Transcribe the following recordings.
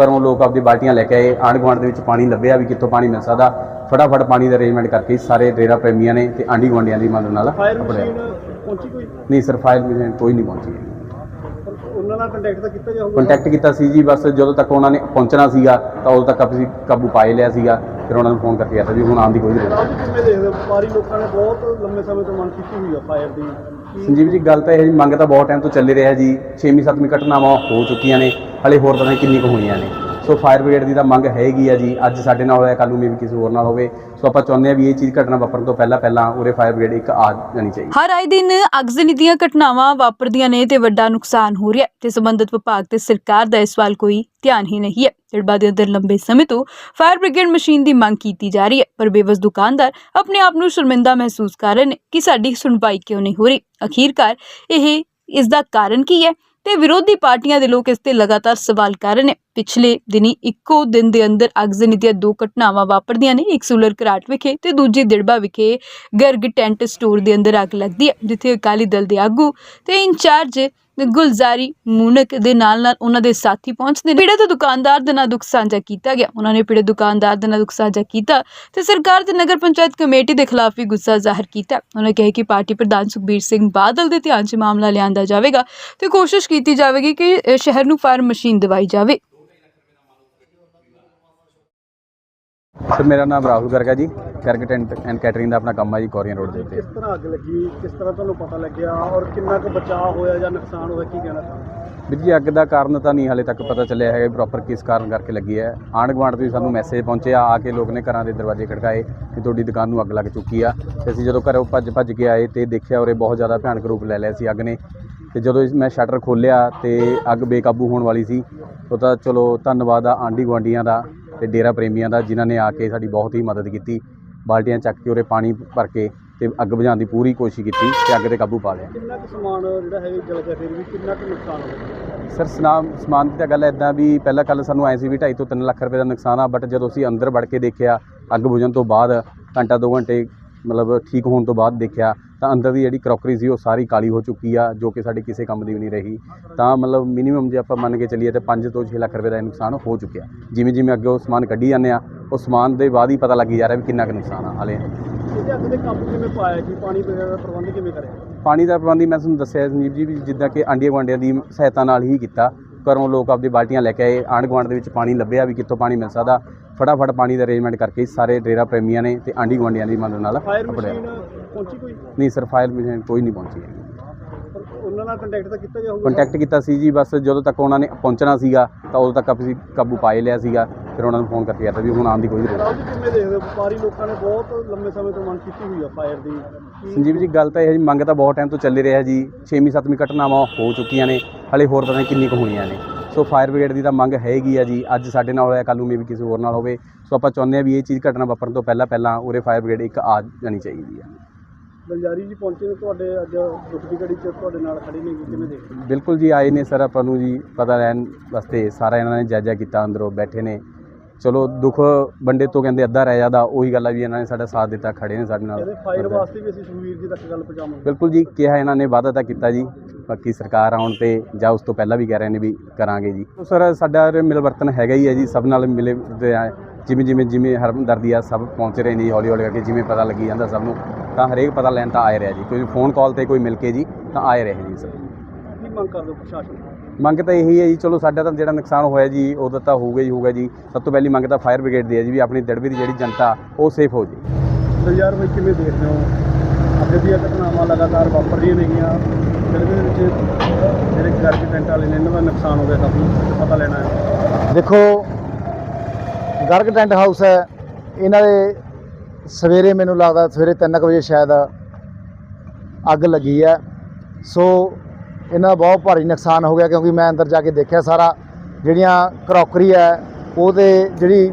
ਘਰੋਂ ਲੋਕ ਆਪਦੀ ਬਾਲਟੀਆਂ ਲੈ ਕੇ ਆਏ ਆਂਢ ਗੁਆਂਢ ਦੇ ਵਿੱਚ ਪਾਣੀ ਲੱਭਿਆ ਵੀ ਕਿੱਥੋਂ ਪਾਣੀ ਮਿਲ ਸਕਦਾ। ਫਟਾਫਟ ਪਾਣੀ ਦਾ ਅਰੇਂਜਮੈਂਟ ਕਰਕੇ ਸਾਰੇ ਡੇਰਾ ਪ੍ਰੇਮੀਆਂ ਨੇ ਤੇ ਆਂਢੀ ਗੁਆਂਢੀਆਂ ਦੀ ਮਦਦ ਨਾਲ ਆਪਣੇ- ਪਹੁੰਚੀ ਕੋਈ? ਨਹੀਂ ਸਰ ਫਾਇਰ ਮਸ਼ੀਨ ਕੋਈ ਨਹੀਂ ਪਹੁੰਚੀ। ਉਹਨਾਂ ਨਾਲ ਕੰਟੈਕਟ ਤਾਂ ਕੀਤਾ ਜਾਊਗਾ ਕੰਟੈਕਟ ਕੀਤਾ ਸੀ ਜੀ ਬਸ ਜਦੋਂ ਤੱਕ ਉਹਨਾਂ ਨੇ ਪਹੁੰਚਣਾ ਸੀਗਾ ਤਾਂ ਉਦੋਂ ਤੱਕ ਅਸੀਂ ਕਾਬੂ ਪਾਏ ਲਿਆ ਸੀਗਾ ਫਿਰ ਉਹਨਾਂ ਨੂੰ ਫੋਨ ਕਰਕੇ ਸੀ ਵੀ ਹੁਣ ਆਉਣ ਦੀ ਕੋਈ ਜ਼ਰੂਰਤ ਆਪ ਕਿਵੇਂ ਦੇਖਦੇ ਹੋ? ਵਪਾਰੀ ਲੋਕਾਂ ਨੇ ਬਹੁਤ ਲੰਮੇ ਸਮੇਂ ਤੋਂ ਮੰਗ ਕੀਤੀ ਹੋਈ ਆ ਫਾਇਰ ਦੀ। ਸੰਜੀਵ ਜੀ ਗੱਲ ਤਾਂ ਇਹ ਮੰਗ ਤਾਂ ਬਹੁਤ ਟਾਈਮ ਤੋਂ ਚੱਲ ਰਿਹਾ ਜੀ। 6ਵੀਂ 7ਵੀਂ ਘਟਨਾਵਾਂ ਹੋ ਚੁੱਕੀਆਂ ਨੇ। ਹਲੇ ਹੋਰ ਪਤਾ ਨਹੀਂ ਕਿੰਨੀ ਕੁ ਹੋਣੀਆਂ ਨੇ। ਸੋ ਫਾਇਰ ਬ੍ਰਿਗੇਡ ਦੀ ਤਾਂ ਮੰਗ ਹੈਗੀ ਆ ਜੀ। ਅੱਜ ਸਾਡੇ ਨਾਲ ਹੋਇਆ ਕੱਲ ਨੂੰ ਮੇਬੀ ਕਿਸੇ ਹੋਰ ਨਾਲ ਹੋਵੇ। ਸੋ ਆਪਾਂ ਚਾਹੁੰਦੇ ਆ ਵੀ ਇਹ ਚੀਜ਼ ਘਟਨਾ ਵਾਪਰਨ ਤੋਂ ਪਹਿਲਾਂ ਪਹਿਲਾਂ ਉਰੇ ਫਾਇਰ ਬ੍ਰਿਗੇਡ ਇੱਕ ਆ ਜਾਣੀ ਚਾਹੀਦੀ। ਹਰ ਆਏ ਦਿਨ ਅਗਜ਼ਨੀ ਦੀਆਂ ਘਟਨਾਵਾਂ ਵਾਪਰਦੀਆਂ ਨੇ ਤੇ ਵੱਡਾ ਨੁਕਸਾਨ ਹੋ ਰਿਹਾ ਤੇ ਸੰਬੰਧਿਤ ਵਿਭਾਗ ਤੇ ਸਰਕਾਰ ਦਾ ਇਸ ਵੱਲ ਕੋਈ ਧਿਆਨ ਹੀ ਨਹੀਂ ਹੈ। ਜੜਬਾ ਦੇ ਅੰਦਰ ਲੰਬੇ ਸਮੇਂ ਤੋਂ ਫਾਇਰ ਬ੍ਰਿਗੇਡ ਮਸ਼ੀਨ ਦੀ ਮੰਗ ਕੀਤੀ ਜਾ ਰਹੀ ਹੈ, ਪਰ ਬੇਵਸ ਦੁਕਾਨਦਾਰ ਆਪਣੇ ਆਪ ਨੂੰ ਸ਼ਰਮਿੰਦਾ ਮਹਿਸੂਸ ਕਰ ਰਹੇ ਨੇ ਕਿ ਸਾਡੀ ਸੁਣਵਾਈ ਕਿਉਂ ਨਹੀਂ ਹੋ ਰਹੀ? ਅਖੀਰਕਾਰ ਇਹ ਇਸ ਦਾ ਕਾਰਨ ਕੀ ਹੈ? ਤੇ ਵਿਰੋਧੀ ਪਾਰਟੀਆਂ ਦੇ ਲੋਕ ਇਸ ਤੇ ਲਗਾਤਾਰ ਸਵਾਲ ਕਰ ਰਹੇ ਨੇ। ਪਿਛਲੇ ਦਿਨੀ ਇੱਕੋ ਦਿਨ ਦੇ ਅੰਦਰ ਅਗਜ਼ਨੀ ਦੀਆਂ ਦੋ ਘਟਨਾਵਾਂ ਵਾਪਰਦੀਆਂ ਨੇ, ਇੱਕ ਸੂਲਰ ਘਰਾਟ ਵਿਖੇ ਤੇ ਦੂਜੀ ਦਿੜਬਾ ਵਿਖੇ ਗਰਗ ਟੈਂਟ ਸਟੋਰ ਦੇ ਅੰਦਰ ਅੱਗ ਲੱਗਦੀ ਹੈ, ਜਿੱਥੇ ਅਕਾਲੀ ਦਲ ਦੇ ਆਗੂ ਤੇ ਇੰਚਾਰਜ ਗੁਲਜ਼ਾਰੀ ਮੂਨਕ ਦੇ ਨਾਲ ਨਾਲ ਉਹਨਾਂ ਦੇ ਸਾਥੀ ਪਹੁੰਚਦੇ ਨੇ। ਪੀੜਤ ਦੁਕਾਨਦਾਰ ਦੇ ਨਾਲ ਦੁੱਖ ਸਾਂਝਾ ਕੀਤਾ ਗਿਆ। ਉਹਨਾਂ ਨੇ ਪੀੜਤ ਦੁਕਾਨਦਾਰ ਦੇ ਨਾਲ ਦੁੱਖ ਸਾਂਝਾ ਕੀਤਾ ਤੇ ਸਰਕਾਰ ਤੇ ਨਗਰ ਪੰਚਾਇਤ ਕਮੇਟੀ ਦੇ ਖਿਲਾਫ ਵੀ ਗੁੱਸਾ ਜ਼ਾਹਰ ਕੀਤਾ। ਉਹਨਾਂ ਕਿਹਾ ਕਿ ਪਾਰਟੀ ਪ੍ਰਧਾਨ ਸੁਖਬੀਰ ਸਿੰਘ ਬਾਦਲ ਦੇ ਧਿਆਨ 'ਚ ਮਾਮਲਾ ਲਿਆਂਦਾ ਜਾਵੇਗਾ ਤੇ ਕੋਸ਼ਿਸ਼ ਕੀਤੀ ਜਾਵੇਗੀ ਕਿ ਸ਼ਹਿਰ ਨੂੰ ਫਾਰਮ ਮਸ਼ੀਨ ਦਿਵਾਈ ਜਾਵੇ। ਸਰ ਮੇਰਾ ਨਾਮ ਰਾਹੁਲ ਗਰਗ ਹੈ ਜੀ। ਗਰਗ ਟੈਂਟ ਐਂਡ ਕੈਟਰਿੰਗ ਦਾ ਆਪਣਾ ਕੰਮ ਹੈ ਜੀ ਕੋਰੀਅਨ ਰੋਡ ਦੇ ਉੱਤੇ। ਕਿਸ ਤਰ੍ਹਾਂ ਅੱਗ ਲੱਗੀ? ਕਿਸ ਤਰ੍ਹਾਂ ਤੁਹਾਨੂੰ ਪਤਾ ਲੱਗਿਆ? ਔਰ ਕਿੰਨਾ ਕੁ ਬਚਾਅ ਹੋਇਆ ਜਾਂ ਨੁਕਸਾਨ ਹੋਇਆ? ਕੀ ਕਹਿਣਾ ਚਾਹੁੰਦੇ ਵੀਰ ਜੀ ਅੱਗ ਦਾ ਕਾਰਨ ਤਾਂ ਨਹੀਂ ਹਾਲੇ ਤੱਕ ਪਤਾ ਚੱਲਿਆ ਹੈਗਾ ਪ੍ਰੋਪਰ ਕਿਸ ਕਾਰਨ ਕਰਕੇ ਲੱਗੀ ਹੈ। ਆਂਢ ਗੁਆਂਢ ਤੋਂ ਸਾਨੂੰ ਮੈਸੇਜ ਪਹੁੰਚਿਆ। ਆ ਕੇ ਲੋਕ ਨੇ ਘਰਾਂ ਦੇ ਦਰਵਾਜ਼ੇ ਖੜਕਾਏ ਕਿ ਤੁਹਾਡੀ ਦੁਕਾਨ ਨੂੰ ਅੱਗ ਲੱਗ ਚੁੱਕੀ ਆ। ਤੇ ਅਸੀਂ ਜਦੋਂ ਘਰੋਂ ਭੱਜ ਭੱਜ ਕੇ ਆਏ ਤੇ ਦੇਖਿਆ ਉਰੇ ਬਹੁਤ ਜ਼ਿਆਦਾ ਭਿਆਨਕ ਰੂਪ ਲੈ ਲਿਆ ਸੀ ਅੱਗ ਨੇ। ਤੇ ਜਦੋਂ ਇਸ- ਮੈਂ ਸ਼ਟਰ ਖੋਲ੍ਹਿਆ ਤੇ ਅੱਗ ਬੇਕਾਬੂ ਹੋਣ ਵਾਲੀ ਸੀ। ਉਹ ਤਾਂ ਚਲੋ ਧੰਨਵਾਦ ਆ ਆਂਢੀ ਗੁਆਂਢੀਆਂ ਦਾ। ਤੇ ਡੇਰਾ ਪ੍ਰੇਮੀਆਂ ਦਾ ਜਿਨ੍ਹਾਂ ਨੇ ਆ ਕੇ ਸਾਡੀ ਬਹੁਤ ਹੀ ਮਦਦ ਕੀਤੀ ਬਾਲਟੀਆਂ ਚੱਕ ਕੇ ਉਰੇ ਪਾਣੀ ਭਰ ਕੇ ਤੇ ਅੱਗ ਬੁਝਾਉਣ ਦੀ ਪੂਰੀ ਕੋਸ਼ਿਸ਼ ਕੀਤੀ ਤੇ ਅੱਗ ਤੇ ਕਾਬੂ ਪਾ ਲਿਆ। ਕਿੰਨਾ ਕੁ ਸਮਾਨ ਜਿਹੜਾ ਹੈ ਜਲ ਗਿਆ ਫਿਰ ਵੀ ਕਿੰਨਾ ਕੁ ਨੁਕਸਾਨ ਹੋਇਆ ਸਰ ਸਨਾਮ ਸਮਾਨ ਦੀ ਤਾਂ ਗੱਲ ਐਦਾਂ ਵੀ ਪਹਿਲਾਂ ਕੱਲ ਸਾਨੂੰ ਐ ਸੀ ਵੀ 2.5 ਤੋਂ 3 ਲੱਖ ਰੁਪਏ ਦਾ ਨੁਕਸਾਨ ਆ ਬਟ ਜਦੋਂ ਅਸੀਂ ਅੰਦਰ ਵੜ ਕੇ ਦੇਖਿਆ ਅੱਗ ਬੁਝਣ ਤੋਂ ਬਾਅਦ ਘੰਟਾ 2 ਘੰਟੇ ਮਤਲਬ ਠੀਕ ਹੋਣ ਤੋਂ ਬਾਅਦ ਦੇਖਿਆ ਤਾਂ ਅੰਦਰ ਦੀ ਜਿਹੜੀ ਕਰੋਕਰੀ ਸੀ ਉਹ ਸਾਰੀ ਕਾਲੀ ਹੋ ਚੁੱਕੀ ਆ ਜੋ ਕਿ ਸਾਡੀ ਕਿਸੇ ਕੰਮ ਦੀ ਵੀ ਨਹੀਂ ਰਹੀ। ਤਾਂ ਮਤਲਬ ਮਿਨੀਮਮ ਜੇ ਆਪਾਂ ਮੰਨ ਕੇ ਚੱਲੀਏ ਤਾਂ 5 ਤੋਂ 6 ਲੱਖ ਰੁਪਏ ਦਾ ਨੁਕਸਾਨ ਹੋ ਚੁੱਕਿਆ। ਜਿਵੇਂ ਜਿਵੇਂ ਅੱਗੇ ਉਹ ਸਮਾਨ ਕੱਢੀ ਜਾਂਦੇ ਆ ਉਹ ਸਮਾਨ ਦੇ ਬਾਅਦ ਹੀ ਪਤਾ ਲੱਗੀ ਜਾ ਰਿਹਾ ਵੀ ਕਿੰਨਾ ਕੁ ਨੁਕਸਾਨ ਆ ਹਾਲੇ। ਇਹਦੇ ਅੱਗ ਦੇ ਕਾਬੂ ਕਿਵੇਂ ਪਾਇਆ ਜੀ? ਪਾਣੀ ਦਾ ਪ੍ਰਬੰਧ ਕਿਵੇਂ ਕਰਿਆ? ਪਾਣੀ ਦਾ ਪ੍ਰਬੰਧ ਹੀ ਮੈਂ ਤੁਹਾਨੂੰ ਦੱਸਿਆ ਸੰਜੀਵ ਜੀ ਵੀ ਜਿੱਦਾਂ ਕਿ ਆਂਡੀਆਂ ਗੁਆਂਢੀਆਂ ਦੀ ਸਹਾਇਤਾ ਨਾਲ ਹੀ ਕੀਤਾ। ਘਰੋਂ ਲੋਕ ਆਪਦੀ ਬਾਲਟੀਆਂ ਲੈ ਕੇ ਆਏ ਆਂਢ ਗੁਆਂਢ ਦੇ ਵਿੱਚ ਪਾਣੀ ਲੱਭਿਆ ਵੀ ਕਿੱਥੋਂ ਪਾਣੀ ਮਿਲ ਸਕਦਾ। ਫਟਾਫਟ ਪਾਣੀ ਦਾ ਅਰੇਂਜਮੈਂਟ ਕਰਕੇ ਸਾਰੇ ਡੇਰਾ ਪ੍ਰੇਮੀਆਂ ਨੇ ਤੇ ਆਂਢੀ ਗੁਆਂਢੀਆਂ ਦੀ ਮਦਦ ਨਾਲ ਫਾਇਰ ਮਸ਼ੀਨ ਪਹੁੰਚੀ ਕੋਈ? ਨਹੀਂ ਸਰ ਫਾਇਰ ਮਸ਼ੀਨ ਕੋਈ ਨਹੀਂ ਪਹੁੰਚੀ। ਪਰ ਉਹਨਾਂ ਨਾਲ ਕੰਟੈਕਟ ਤਾਂ ਕੀਤਾ ਜਾਊਗਾ? ਕੰਟੈਕਟ ਕੀਤਾ ਸੀ ਜੀ ਬਸ ਜਦੋਂ ਤੱਕ ਉਹਨਾਂ ਨੇ ਪਹੁੰਚਣਾ ਸੀਗਾ ਤਾਂ ਉਦੋਂ ਤੱਕ ਅਸੀਂ ਕਾਬੂ ਪਾਏ ਲਿਆ ਸੀਗਾ ਫਿਰ ਉਹਨਾਂ ਨੂੰ ਫੋਨ ਕਰਕੇ ਸੀ ਵੀ ਹੁਣ ਆਉਣ ਦੀ ਕੋਈ ਜ਼ਰੂਰਤ ਆਪ ਕਿਵੇਂ ਦੇਖਦੇ ਹੋ? ਵਪਾਰੀ ਲੋਕਾਂ ਨੇ ਬਹੁਤ ਲੰਮੇ ਸਮੇਂ ਤੋਂ ਮੰਗ ਕੀਤੀ ਹੋਈ ਆ ਫਾਇਰ ਦੀ। ਸੰਜੀਵ ਜੀ ਗੱਲ ਤਾਂ ਇਹ ਜੀ ਮੰਗ ਤਾਂ ਬਹੁਤ ਟਾਈਮ ਤੋਂ ਚੱਲ ਰਿਹਾ ਜੀ 6ਵੀਂ 7ਵੀਂ ਘਟਨਾਵਾਂ ਹੋ ਚੁੱਕੀਆਂ ਨੇ ਹਲੇ ਹੋਰ ਪਤਾ ਨਹੀਂ ਕਿੰਨੀ ਕੁ ਹੋਣੀਆਂ ਨੇ। ਸੋ ਫਾਇਰ ਬ੍ਰਿਗੇਡ ਦੀ ਤਾਂ ਮੰਗ ਹੈਗੀ ਆ ਜੀ। ਅੱਜ ਸਾਡੇ ਨਾਲ ਹੋਇਆ ਕੱਲ ਨੂੰ ਮੇਬੀ ਕਿਸੇ ਹੋਰ ਨਾਲ ਹੋਵੇ। ਸੋ ਆਪਾਂ ਚਾਹੁੰਦੇ ਆ ਵੀ ਇਹ ਚੀਜ਼ ਘਟਨਾ ਵਾਪਰਨ ਤੋਂ ਪਹਿਲਾਂ ਪਹਿਲਾਂ ਉਰੇ ਫਾਇਰ ਬ੍ਰਿਗੇਡ ਇੱਕ ਆ ਜਾਣੀ ਚਾਹੀਦੀ ਆ। ਬਲਜਾਰੀ ਜੀ ਪਹੁੰਚੇ ਨੇ ਤੁਹਾਡੇ ਅੱਜ ਦੁੱਖ ਦੀ ਘੜੀ 'ਚ ਤੁਹਾਡੇ ਨਾਲ ਖੜੇ ਨੇ ਕਿਵੇਂ ਦੇਖਦੇ? ਬਿਲਕੁਲ ਜੀ ਆਏ ਨੇ ਸਰ ਆਪਾਂ ਨੂੰ ਜੀ ਪਤਾ ਲੈਣ ਵਾਸਤੇ। ਸਾਰਾ ਇਹਨਾਂ ਨੇ ਜਾਇਜ਼ਾ ਕੀਤਾ ਅੰਦਰੋਂ ਬੈਠੇ ਨੇ। ਚਲੋ ਦੁੱਖ ਵੰਡੇ ਤੋਂ ਕਹਿੰਦੇ ਅੱਧਾ ਰਹਿ ਜਾਂਦਾ ਉਹੀ ਗੱਲ ਆ ਵੀ ਇਹਨਾਂ ਨੇ ਸਾਡਾ ਸਾਥ ਦਿੱਤਾ ਖੜੇ ਨੇ ਸਾਡੇ ਨਾਲ। ਫਾਇਰ ਵਾਸਤੇ ਵੀ ਅਸੀਂ ਸੁਖਵੀਰ ਜੀ ਤੱਕ ਗੱਲ ਪਹੁੰਚਾਵਾਂਗੇ। ਬਿਲਕੁਲ ਜੀ ਕਿਹਾ ਇਹਨਾਂ ਨੇ ਵਾਅਦਾ ਤਾਂ ਕੀਤਾ ਜੀ। ਬਾਕੀ ਸਰਕਾਰ ਆਉਣ ਤੇ ਜਾਂ ਉਸ ਤੋਂ ਪਹਿਲਾਂ ਵੀ ਕਹਿ ਰਹੇ ਨੇ ਵੀ ਕਰਾਂਗੇ ਜੀ। ਸਰ ਸਾਡਾ ਮਿਲਵਰਤਨ ਹੈਗਾ ਹੀ ਹੈ ਜੀ ਸਭ ਨਾਲ ਮਿਲੇ ਜਿਵੇਂ ਜਿਵੇਂ ਜਿਵੇਂ ਹਰਮਦਰਦੀ ਆ ਸਭ ਪਹੁੰਚ ਰਹੇ ਨੇ ਜੀ ਹੌਲੀ ਹੌਲੀ ਕਰਕੇ ਜਿਵੇਂ ਪਤਾ ਲੱਗੀ ਜਾਂਦਾ ਸਭ ਨੂੰ ਤਾਂ ਹਰੇਕ ਪਤਾ ਲੈਣ ਤਾਂ ਆਏ ਰਿਹਾ ਜੀ। ਕੋਈ ਫੋਨ ਕਾਲ ਤੇ ਕੋਈ ਮਿਲ ਕੇ ਜੀ ਤਾਂ ਆਏ ਰਹੇ ਜੀ ਸਰ ਕੀ ਮੰਗ ਕਰਦੇ ਹੋ ਪ੍ਰਸ਼ਾਸਨ ਤੋਂ? ਮੰਗ ਤਾਂ ਇਹੀ ਹੈ ਜੀ ਚਲੋ ਸਾਡਾ ਤਾਂ ਜਿਹੜਾ ਨੁਕਸਾਨ ਹੋਇਆ ਜੀ ਉਹਦਾ ਤਾਂ ਹੋਊਗਾ ਹੀ ਹੋਊਗਾ ਜੀ। ਸਭ ਤੋਂ ਪਹਿਲੀ ਮੰਗ ਤਾਂ ਫਾਇਰ ਬ੍ਰਿਗੇਡ ਦੀ ਹੈ ਜੀ ਵੀ ਆਪਣੀ ਦੜਬੇ ਦੀ ਜਿਹੜੀ ਜਨਤਾ ਉਹ ਸੇਫ ਹੋ ਜੀ। ਬਲਜਾਰ ਭਾਈ ਕਿਵੇਂ ਦੇਖਦੇ ਹੋ? ਅੱਗੇ ਦੀਆਂ ਘਟਨਾਵਾਂ ਲਗਾਤਾਰ ਵਾਪਰ ਰਹੀਆਂ ਨੇਗੀਆਂ। ਫਿਰ ਦੇ ਵਿੱਚ ਜਿਹੜੇ ਘਰ ਦੇ ਟੈਂਟ ਵਾਲੇ ਨੇ, ਇਹਨਾਂ ਦਾ ਨੁਕਸਾਨ ਹੋ ਗਿਆ ਕਾਫੀ, ਪਤਾ ਲੈਣਾ ਹੈ। ਦੇਖੋ, ਗਰਗ ਟੈਂਟ ਹਾਊਸ ਹੈ। ਇਹਨਾਂ ਦੇ ਸਵੇਰੇ ਮੈਨੂੰ ਲੱਗਦਾ ਸਵੇਰੇ 3 ਵਜੇ ਸ਼ਾਇਦ ਅੱਗ ਲੱਗੀ ਹੈ। ਸੋ, ਇਹਨਾਂ ਦਾ ਬਹੁਤ ਭਾਰੀ ਨੁਕਸਾਨ ਹੋ ਗਿਆ ਕਿਉਂਕਿ ਮੈਂ ਅੰਦਰ ਜਾ ਕੇ ਦੇਖਿਆ ਸਾਰਾ। ਜਿਹੜੀਆਂ ਕਰੋਕਰੀ ਹੈ ਉਹ ਤੇ ਜਿਹੜੀ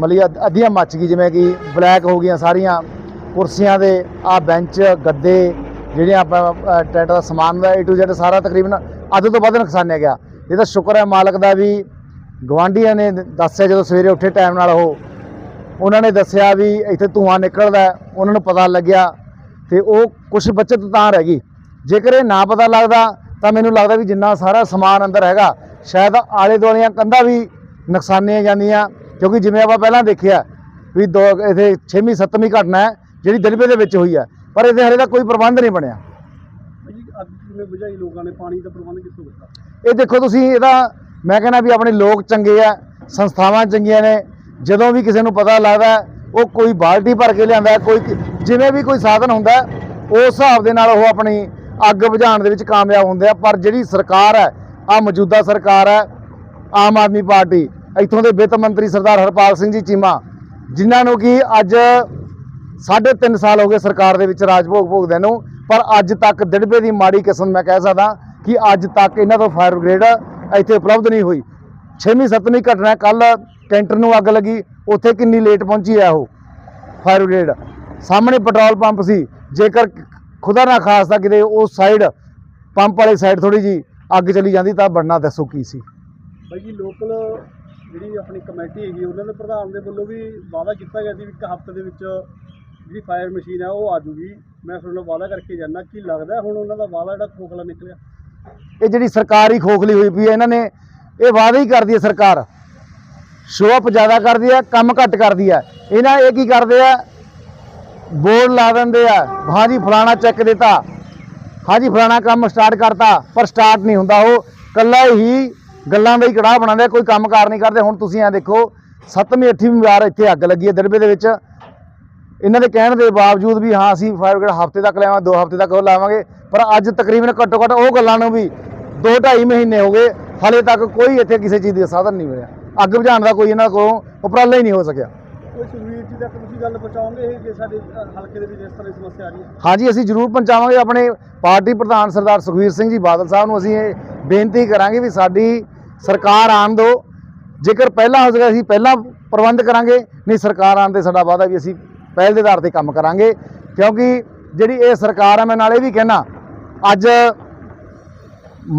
ਮਤਲਬ ਅੱਧ- ਅੱਧੀਆਂ ਮੱਚ ਗਈ, ਜਿਵੇਂ ਕਿ ਬਲੈਕ ਹੋ ਗਈਆਂ ਸਾਰੀਆਂ। ਕੁਰਸੀਆਂ ਦੇ ਆ ਬੈਂਚ, ਗੱਦੇ ਜਿਹੜੀਆਂ ਆਪਾਂ ਅ, ਟੈਂਟ ਦਾ ਸਮਾਨ ਦਾ A to Z ਸਾਰਾ ਤਕਰੀਬਨ ਅੱਧ ਤੋਂ ਵੱਧ ਨੁਕਸਾਨਿਆ ਗਿਆ ਇਹਦਾ ਸ਼ੁਕਰ ਹੈ ਮਾਲਕ ਦਾ ਵੀ ਗਵਾਂਢੀਆਂ ਨੇ ਦੱਸਿਆ ਜਦੋਂ ਸਵੇਰੇ ਉੱਠੇ ਟਾਈਮ ਨਾਲ ਉਹ। ਉਹਨਾਂ ਨੇ ਦੱਸਿਆ ਵੀ ਇੱਥੇ ਧੂੰਆਂ ਨਿਕਲਦਾ ਉਹਨਾਂ ਨੂੰ ਪਤਾ ਲੱਗਿਆ ਤੇ ਉਹ ਕੁਝ ਬਚਤ ਤਾਂ ਰਹਿ ਗਈ। ਜੇਕਰ ਇਹ ਨਾ ਪਤਾ ਲੱਗਦਾ ਤਾਂ ਮੈਨੂੰ ਲੱਗਦਾ ਵੀ ਜਿੰਨਾ ਸਾਰਾ ਸਮਾਨ ਅੰਦਰ ਹੈਗਾ ਸ਼ਾਇਦ ਆਲੇ ਦੁਆਲੀਆਂ ਕੰਧਾਂ ਵੀ ਨੁਕਸਾਨੀਆਂ ਜਾਂਦੀਆਂ। ਕਿਉਂਕਿ ਜਿਵੇਂ ਆਪਾਂ ਪਹਿਲਾਂ ਦੇਖਿਆ ਵੀ ਦੋ ਇਥੇ 6ਵੀਂ 7ਵੀਂ ਘਟਨਾ ਹੈ ਜਿਹੜੀ ਦਲਬੇ ਦੇ ਵਿੱਚ ਹੋਈ ਹੈ। ਪਰ ਇਹਦੇ ਹਰੇ ਦਾ ਕੋਈ ਪ੍ਰਬੰਧ ਨਹੀਂ ਬਣਿਆ। ਭਾਈ ਜੀ ਅੱਗ ਕਿਵੇਂ ਬੁਝਾਈ ਲੋਕਾਂ ਨੇ? ਪਾਣੀ ਦਾ ਪ੍ਰਬੰਧ ਕਿੱਥੋਂ ਕੀਤਾ? ਇਹ ਦੇਖੋ ਤੁਸੀਂ ਇਹਦਾ ਮੈਂ ਕਹਿੰਦਾ ਵੀ ਆਪਣੇ ਲੋਕ ਚੰਗੇ ਆ ਸੰਸਥਾਵਾਂ ਚੰਗੀਆਂ ਨੇ ਜਦੋਂ ਵੀ ਕਿਸੇ ਨੂੰ ਪਤਾ ਲੱਗਦਾ ਉਹ ਕੋਈ ਬਾਲਟੀ ਭਰ ਕੇ ਲਿਆਂਦਾ ਕੋਈ ਜਿਵੇਂ ਵੀ ਕੋਈ ਸਾਧਨ ਹੁੰਦਾ ਉਸ ਹਿਸਾਬ ਦੇ ਨਾਲ ਉਹ ਆਪਣੀ ਅੱਗ ਬੁਝਾਉਣ ਦੇ ਵਿੱਚ ਕਾਮਯਾਬ ਹੁੰਦੇ ਆ। ਪਰ ਜਿਹੜੀ ਸਰਕਾਰ ਹੈ ਆ ਮੌਜੂਦਾ ਸਰਕਾਰ ਹੈ ਆਮ ਆਦਮੀ ਪਾਰਟੀ ਇੱਥੋਂ ਦੇ ਵਿੱਤ ਮੰਤਰੀ ਸਰਦਾਰ ਹਰਪਾਲ ਸਿੰਘ ਜੀ ਚੀਮਾ ਜਿਨ੍ਹਾਂ ਨੂੰ ਕਿ ਅੱਜ ਸਾਢੇ ਤਿੰਨ ਸਾਲ ਹੋ ਗਏ ਸਰਕਾਰ ਦੇ ਵਿੱਚ ਰਾਜ ਭੋਗ ਭੋਗਦਿਆਂ ਨੂੰ, ਪਰ ਅੱਜ ਤੱਕ ਦਿੜਬੇ ਦੀ ਮਾੜੀ ਕਿਸਮ ਮੈਂ ਕਹਿ ਸਕਦਾ ਕਿ ਅੱਜ ਤੱਕ ਇਹਨਾਂ ਤੋਂ ਫਾਇਰ ਬ੍ਰਿਗੇਡ ਇੱਥੇ ਉਪਲਬਧ ਨਹੀਂ ਹੋਈ। 6ਵੀਂ 7ਵੀਂ ਘਟਨਾ ਕੱਲ ਕੈਂਟਰ ਨੂੰ ਅੱਗ ਲੱਗੀ, ਉੱਥੇ ਕਿੰਨੀ ਲੇਟ ਪਹੁੰਚੀ ਹੈ ਉਹ ਫਾਇਰ ਬ੍ਰਿਗੇਡ? ਸਾਹਮਣੇ ਪੈਟਰੋਲ ਪੰਪ ਸੀ, ਜੇਕਰ ਖੁਦਾ ਨਾ ਖਾਸ ਦਾ ਕਿਤੇ ਉਸ ਸਾਈਡ, ਪੰਪ ਵਾਲੀ ਸਾਈਡ ਥੋੜੀ ਜੀ ਅੱਗ ਚਲੀ ਜਾਂਦੀ ਤਾਂ ਬਣਨਾ ਦੱਸੋ ਕੀ ਸੀ? ਭਾਈ ਜੀ, ਲੋਕਲ ਜਿਹੜੀ ਆਪਣੀ ਕਮੇਟੀ ਹੈਗੀ, ਉਹਨਾਂ ਦੇ ਪ੍ਰਧਾਨ ਦੇ ਵੱਲੋਂ ਵੀ ਵਾਅਦਾ ਕੀਤਾ ਗਿਆ ਸੀ ਵੀ ਇੱਕ ਹਫ਼ਤੇ ਦੇ ਵਿੱਚ ਜਿਹੜੀ ਫਾਇਰ ਮਸ਼ੀਨ ਹੈ ਉਹ ਆ ਜੂਗੀ। ਮੈਂ ਤੁਹਾਡੇ ਵਾਅਦਾ ਕਰਕੇ ਜਾਣਾ ਕੀ ਲੱਗਦਾ ਹੁਣ ਉਹਨਾਂ ਦਾ ਵਾਅਦਾ ਜਿਹੜਾ ਖੋਖਲਾ ਨਿਕਲਿਆ। ਇਹ ਜਿਹੜੀ ਸਰਕਾਰ ਹੀ ਖੋਖਲੀ ਹੋਈ ਪਈ ਹੈ ਇਹਨਾਂ ਨੇ ਇਹ ਵਾਅਦੇ ਹੀ ਕਰਦੀ ਹੈ ਸਰਕਾਰ। ਸ਼ੋਅ ਜ਼ਿਆਦਾ ਕਰਦੀ ਹੈ ਕੰਮ ਘੱਟ ਕਰਦੀ ਹੈ। ਇਹਨਾਂ ਇਹ ਕੀ ਕਰਦੇ ਆ? ਬੋਰਡ ਲਾ ਦਿੰਦੇ ਆ। ਹਾਂਜੀ ਫਲਾਣਾ ਚੈੱਕ ਦਿੱਤਾ। ਹਾਂਜੀ ਫਲਾਣਾ ਕੰਮ ਸਟਾਰਟ ਕਰਤਾ ਪਰ ਸਟਾਰਟ ਨਹੀਂ ਹੁੰਦਾ ਉਹ। ਕੱਲਾ ਹੀ ਗੱਲਾਂ ਦਾ ਹੀ ਕੜਾਹ ਬਣਾਉਂਦੇ ਆ, ਕੋਈ ਕੰਮਕਾਰ ਨਹੀਂ ਕਰਦੇ। ਹੁਣ ਤੁਸੀਂ ਆ ਦੇਖੋ 7ਵੀਂ 8ਵੀਂ ਵਾਰ ਇੱਥੇ ਅੱਗ ਲੱਗੀ ਹੈ ਦਰਬੇ ਦੇ ਵਿੱਚ। ਇਹਨਾਂ ਦੇ ਕਹਿਣ ਦੇ ਬਾਵਜੂਦ ਵੀ ਹਾਂ ਅਸੀਂ ਫਾਇਰ ਬ੍ਰਿਗੇਡ ਹਫ਼ਤੇ ਤੱਕ ਲਾਵਾਂ ਦੋ ਹਫ਼ਤੇ ਤੱਕ ਉਹ ਲਾਵਾਂਗੇ ਪਰ ਅੱਜ ਤਕਰੀਬਨ ਘੱਟੋ ਘੱਟ ਉਹ ਗੱਲਾਂ ਨੂੰ ਵੀ 2.5 ਮਹੀਨੇ ਹੋ ਗਏ ਹਲੇ ਤੱਕ ਕੋਈ ਇੱਥੇ ਕਿਸੇ ਚੀਜ਼ ਦਾ ਸਾਧਨ ਨਹੀਂ ਮਿਲਿਆ। ਅੱਗ ਬੁਝਾਉਣ ਦਾ ਕੋਈ ਇਹਨਾਂ ਕੋਲੋਂ ਉਪਰਾਲਾ ਹੀ ਨਹੀਂ ਹੋ ਸਕਿਆ। ਕੋਈ ਸੁਖਵੀਰ ਜੀ ਤੱਕ ਤੁਸੀਂ ਗੱਲ ਪਹੁੰਚਾਓਗੇ ਇਹ ਕਿ ਸਾਡੇ ਅ, ਹਲਕੇ ਦੇ ਵਿੱਚ ਇਸ ਤਰ੍ਹਾਂ ਦੀ ਸਮੱਸਿਆ ਆ ਰਹੀ ਹੈ? ਹਾਂਜੀ ਅਸੀਂ ਜ਼ਰੂਰ ਪਹੁੰਚਾਵਾਂਗੇ। ਆਪਣੇ ਪਾਰਟੀ ਪ੍ਰਧਾਨ ਸਰਦਾਰ ਸੁਖਵੀਰ ਸਿੰਘ ਜੀ ਬਾਦਲ ਸਾਹਿਬ ਨੂੰ ਅਸੀਂ ਇਹ ਬੇਨਤੀ ਕਰਾਂਗੇ ਵੀ ਸਾਡੀ ਸਰਕਾਰ ਆਉਣ ਦਿਓ। ਜੇਕਰ ਪਹਿਲਾਂ ਹੋ ਸਕਿਆ ਅਸੀਂ ਪਹਿਲਾਂ ਪ੍ਰਬੰਧ ਕਰਾਂਗੇ ਨਹੀਂ ਸਰਕਾਰ ਆਉਣ ਤੇ ਸਾਡਾ ਵਾਅਦਾ ਵੀ ਅਸੀਂ ਪਹਿਲ ਦੇ ਆਧਾਰ ਤੇ ਕੰਮ ਕਰਾਂਗੇ, ਕਿਉਂਕਿ ਜਿਹੜੀ ਇਹ ਸਰਕਾਰ ਆ, ਮੈਂ ਨਾਲ ਇਹ ਵੀ ਕਹਿਣਾ ਅੱਜ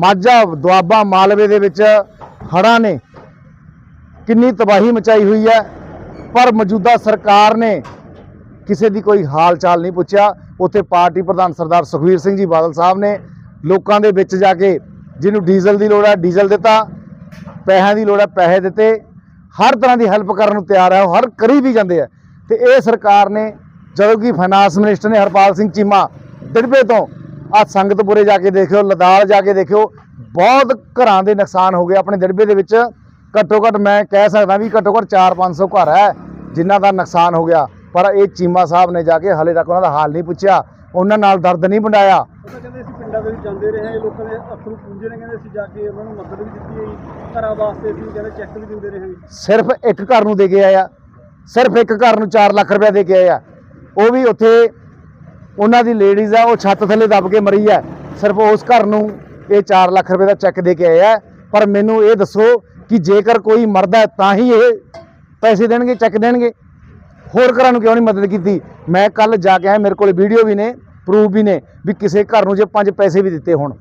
ਮਾਝਾ ਦੁਆਬਾ ਮਾਲਵੇ ਦੇ ਵਿੱਚ ਹੜ੍ਹਾਂ ਨੇ ਕਿੰਨੀ ਤਬਾਹੀ ਮਚਾਈ ਹੋਈ ਹੈ, ਪਰ ਮੌਜੂਦਾ ਸਰਕਾਰ ਨੇ ਕਿਸੇ ਦੀ ਕੋਈ ਹਾਲ ਚਾਲ ਨਹੀਂ ਪੁੱਛਿਆ। ਉੱਥੇ ਪਾਰਟੀ ਪ੍ਰਧਾਨ ਸਰਦਾਰ ਸੁਖਵੀਰ ਸਿੰਘ ਜੀ ਬਾਦਲ ਸਾਹਿਬ ਨੇ ਲੋਕਾਂ ਦੇ ਵਿੱਚ ਜਾ ਕੇ ਜਿਹਨੂੰ ਡੀਜ਼ਲ ਦੀ ਲੋੜ ਹੈ, ਡੀਜ਼ਲ ਦਿੱਤਾ, ਪੈਸਿਆਂ ਦੀ ਲੋੜ ਹੈ, ਪੈਸੇ ਦਿੱਤੇ। ਹਰ ਤਰ੍ਹਾਂ ਦੀ ਹੈਲਪ ਕਰਨ ਨੂੰ ਤਿਆਰ ਹੈ, ਉਹ ਹਰ ਕਰੀ ਵੀ ਜਾਂਦੇ ਆ। ਤੇ ਇਹ ਸਰਕਾਰ ਨੇ ਜਦੋਂ ਕਿ ਫਾਈਨਾਂਸ ਮਿਨਿਸਟਰ ਨੇ ਹਰਪਾਲ ਸਿੰਘ ਚੀਮਾ ਦਿੜਬੇ ਤੋਂ ਆ ਸੰਗਤਪੁਰੇ ਜਾ ਕੇ ਦੇਖਿਓ ਲਦਾਲ ਜਾ ਕੇ ਦੇਖਿਓ ਬਹੁਤ ਘਰਾਂ ਦੇ ਨੁਕਸਾਨ ਹੋ ਗਏ ਆਪਣੇ ਦਿੜਬੇ ਦੇ ਵਿੱਚ। ਘੱਟੋ ਘੱਟ ਮੈਂ ਕਹਿ ਸਕਦਾ ਵੀ ਘੱਟੋ ਘੱਟ 4-500 ਘਰ ਹੈ ਜਿਨ੍ਹਾਂ ਦਾ ਨੁਕਸਾਨ ਹੋ ਗਿਆ। ਪਰ ਇਹ ਚੀਮਾ ਸਾਹਿਬ ਨੇ ਜਾ ਕੇ ਹਲੇ ਤੱਕ ਉਹਨਾਂ ਦਾ ਹਾਲ ਨਹੀਂ ਪੁੱਛਿਆ ਉਹਨਾਂ ਨਾਲ ਦਰਦ ਨਹੀਂ ਵੰਡਾਇਆ। ਉਹ ਤਾਂ ਕਹਿੰਦੇ ਅਸੀਂ ਪਿੰਡਾਂ ਦੇ ਵਿੱਚ ਜਾਂਦੇ ਰਹੇ ਹਾਂ ਇਹ ਲੋਕਾਂ ਦੇ ਅਥਰੂ ਪੂੰਝੇ ਨੇ ਕਹਿੰਦੇ ਅਸੀਂ ਜਾ ਕੇ ਉਹਨਾਂ ਨੂੰ ਮਦਦ ਵੀ ਦਿੱਤੀ ਹੈ ਜੀ। ਘਰਾਂ ਵਾਸਤੇ ਅਸੀਂ ਕਹਿੰਦੇ ਚੈੱਕ ਵੀ ਦਿੰਦੇ ਰਹੇ ਹਾਂ ਜੀ। ਸਿਰਫ ਇੱਕ ਘਰ ਨੂੰ ਦੇ ਕੇ ਆਇਆ। ਸਿਰਫ ਇੱਕ ਘਰ ਨੂੰ 4 ਲੱਖ ਰੁਪਏ ਦੇ ਕੇ ਆਇਆ ਉਹ ਵੀ ਉੱਥੇ ਉਹਨਾਂ ਦੀ ਲੇਡੀਜ਼ ਆ, ਉਹ ਛੱਤ ਥੱਲੇ ਦੱਬ ਕੇ ਮਰੀ ਹੈ ਸਿਰਫ ਉਸ ਘਰ ਨੂੰ ਇਹ 4 ਲੱਖ ਰੁਪਏ ਦਾ ਚੈੱਕ ਦੇ ਕੇ ਆਇਆ ਪਰ ਮੈਨੂੰ ਇਹ ਦੱਸੋ ਕਿ ਜੇਕਰ ਕੋਈ ਮਰਦਾ ਤਾਂ ਹੀ ਇਹ ਪੈਸੇ ਦੇਣਗੇ ਚੈੱਕ ਦੇਣਗੇ। ਹੋਰ ਘਰਾਂ ਨੂੰ ਕਿਉਂ ਨਹੀਂ ਮਦਦ ਕੀਤੀ? ਮੈਂ ਕੱਲ ਜਾ ਕੇ ਆਇਆ, ਮੇਰੇ ਕੋਲ ਵੀਡੀਓ ਵੀ ਨੇ ਪ੍ਰੂਫ ਵੀ ਨੇ ਵੀ ਕਿਸੇ ਘਰ ਨੂੰ ਜੇ ਪੰਜ ਪੈਸੇ ਵੀ ਦਿੱਤੇ ਹੋਣ।